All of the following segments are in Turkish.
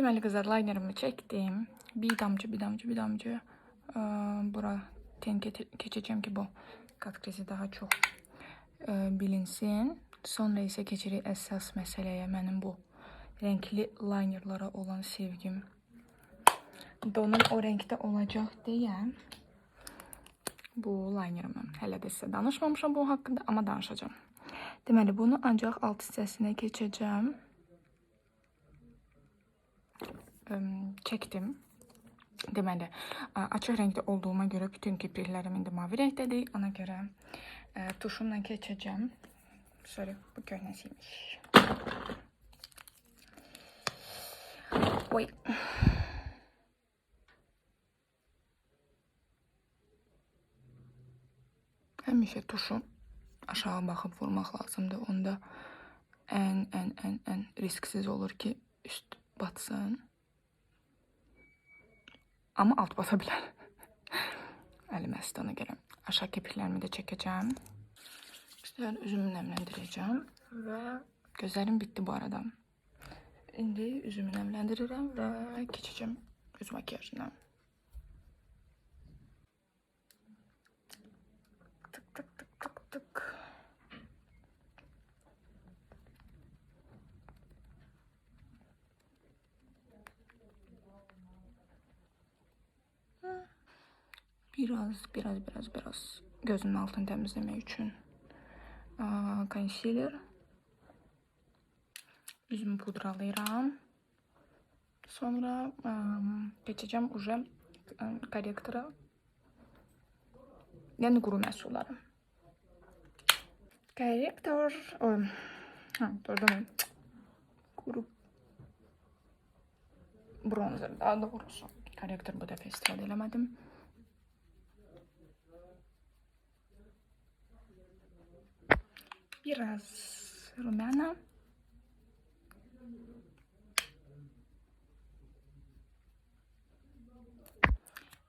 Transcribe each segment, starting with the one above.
Deməli qızlar linerimi çəkdim. Bir damcı, bir damcı, bir damcı. Ee, bura ten keçe- keçəcəm ki bu krizi daha çox e, bilinsin. Sonra isə keçirik əsas məsələyə. Mənim bu renkli linerlara olan sevgim. Donum o renkdə olacaq deyə bu linerimi hələ də sizə danışmamışam bu haqqında, amma danışacağam. Deməli bunu ancaq alt hissəsinə keçəcəm. Çəkdim. Deməli, açıq rəngdə olduğuma görə bütün kipriklərim indi mavi rəngdədir. Ona görə ə, tuşumla keçəcəm. Sorry, bu köhnəsiymiş. Oy. Həmişə tuşu aşağı baxıb vurmaq lazımdır. Onda ən ən ən ən risksiz olur ki, üst batsın. Amma alt. Əlim əsdi ona görə. Aşağı kirpiklərimi də çəkəcəm. Güzel üzümü nemlendireceğim ve gözlerim bitti bu arada. Şimdi üzümü nemlendiririm ve geçeceğim yüz makyajına. Biraz, biraz, biraz, biraz gözümün altını temizlemek için Aa, concealer. Yüzümü pudralayıram. Sonra ım, geçeceğim уже ım, korrektora. Yəni quru məhsulları. Korrektor. Oy. Ha, doğru değil. Quru bronzer daha doğrusu. Korrektor bu dəfə istifadə eləmədim. І раз румяна.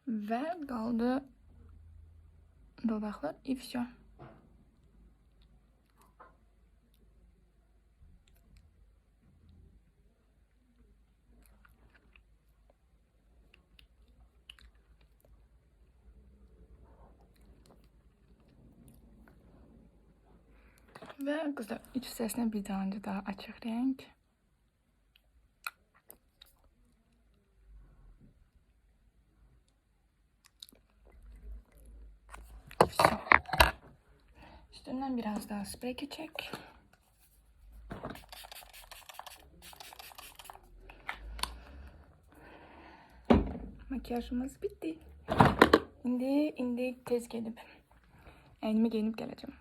Ve kaldı dudaklar. И все. Ve güzel. İç sesine bir tane daha açık renk. Üstünden biraz daha sprey geçecek. Makyajımız bitti. İndi, indi tez gelip elimi giyinip geleceğim.